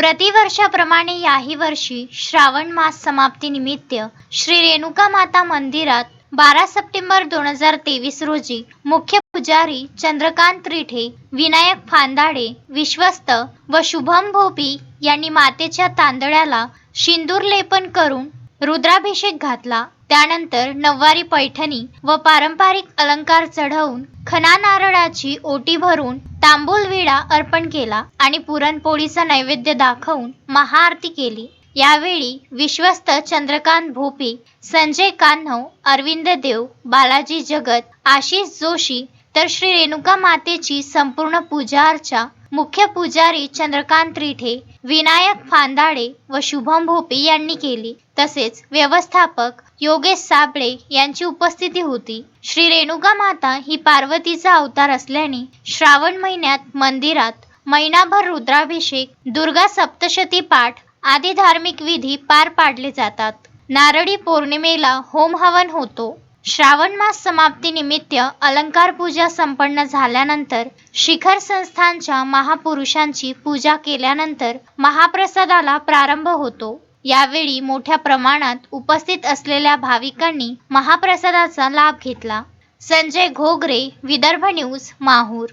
प्रतिवर्षाप्रमाणे याही वर्षी श्रावण मास समाप्तीनिमित्त श्री रेणुका माता मंदिरात बारा सप्टेंबर दोन हजार तेवीस रोजी मुख्य पुजारी चंद्रकांत रिठे विनायक फांदाडे विश्वस्त व शुभम भोपी यांनी मातेच्या तांदळ्याला शिंदूर लेपन करून रुद्राभिषेक घातला. त्यानंतर नववारी पैठणी व पारंपरिक अलंकार चढवून खना नारळाची ओटी भरून तांबूल विडा अर्पण केला आणि पुरणपोळीचा नैवेद्य दाखवून महाआरती केली. यावेळी विश्वस्त चंद्रकांत भोपी संजय कान्हव अरविंद देव बालाजी जगत आशिष जोशी तर श्री रेणुका मातेची संपूर्ण पूजा अर्चा मुख्य पुजारी चंद्रकांत रिठे विनायक फांदाडे व शुभम भोपे यांनी केली. तसेच व्यवस्थापक योगेश साबळे यांची उपस्थिती होती. श्री रेणुका माता ही पार्वतीचा अवतार असल्याने श्रावण महिन्यात मंदिरात महिनाभर रुद्राभिषेक दुर्गा सप्तशती पाठ आदी धार्मिक विधी पार पाडले जातात. नारळी पौर्णिमेला होम हवन होतो. श्रावण मास समाप्तीनिमित्त अलंकार पूजा संपन्न झाल्यानंतर शिखर संस्थानच्या महापुरुषांची पूजा केल्यानंतर महाप्रसादाला प्रारंभ होतो. यावेळी मोठ्या प्रमाणात उपस्थित असलेल्या भाविकांनी महाप्रसादाचा लाभ घेतला. संजय घोगरे विदर्भ न्यूज माहूर.